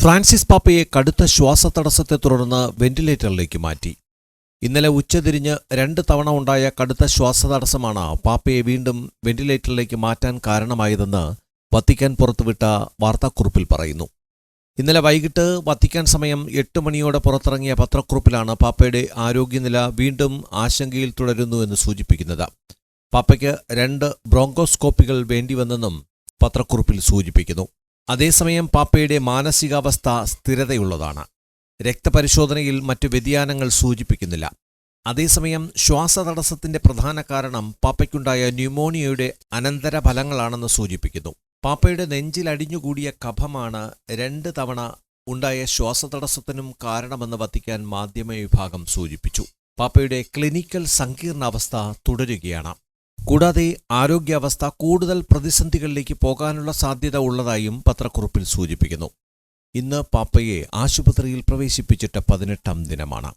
Francis പാപ്പയെ കടുത്ത ശ്വാസതടസ്സത്തെ തുടർന്ന് വെന്റിലേറ്ററിലേക്ക് മാറ്റി. ഇന്നലെ ഉച്ചതിരിഞ്ഞ് രണ്ട് തവണ ഉണ്ടായ കടുത്ത ശ്വാസതടസ്സമാണ് പാപ്പയെ വീണ്ടും വെന്റിലേറ്ററിലേക്ക് മാറ്റാൻ കാരണമായതെന്ന് വത്തിക്കാൻ പുറത്തുവിട്ട വാർത്താക്കുറിപ്പിൽ പറയുന്നു. ഇന്നലെ വൈകിട്ട് വത്തിക്കാൻ സമയം എട്ട് മണിയോടെ പുറത്തിറങ്ങിയ പത്രക്കുറിപ്പിലാണ് പാപ്പയുടെ ആരോഗ്യനില വീണ്ടും ആശങ്കയിൽ തുടരുന്നു എന്ന് സൂചിപ്പിക്കുന്നത്. പാപ്പയ്ക്ക് രണ്ട് ബ്രോങ്കോസ്കോപ്പികൾ വേണ്ടിവന്നെന്നും പത്രക്കുറിപ്പിൽ സൂചിപ്പിക്കുന്നു. അതേസമയം പാപ്പയുടെ മാനസികാവസ്ഥ സ്ഥിരതയുള്ളതാണ്. രക്തപരിശോധനയിൽ മറ്റു വ്യതിയാനങ്ങൾ സൂചിപ്പിക്കുന്നില്ല. അതേസമയം ശ്വാസതടസ്സത്തിന്റെ പ്രധാന കാരണം പാപ്പയ്ക്കുണ്ടായ ന്യൂമോണിയയുടെ അനന്തരഫലങ്ങളാണെന്ന് സൂചിപ്പിക്കുന്നു. പാപ്പയുടെ നെഞ്ചിൽ അടിഞ്ഞുകൂടിയ കഫമാണ് രണ്ട് തവണ ഉണ്ടായ ശ്വാസതടസ്സത്തിനും കാരണമെന്ന് വത്തിക്കാൻ മാധ്യമ വിഭാഗം സൂചിപ്പിച്ചു. പാപ്പയുടെ ക്ലിനിക്കൽ സങ്കീർണാവസ്ഥ തുടരുകയാണ്. കൂടാതെ ആരോഗ്യാവസ്ഥ കൂടുതൽ പ്രതിസന്ധികളിലേക്ക് പോകാനുള്ള സാധ്യത ഉള്ളതായും പത്രക്കുറിപ്പിൽ സൂചിപ്പിക്കുന്നു. ഇന്ന് പാപ്പയെ ആശുപത്രിയിൽ പ്രവേശിപ്പിച്ചിട്ട് പതിനെട്ടാം ദിനമാണ്.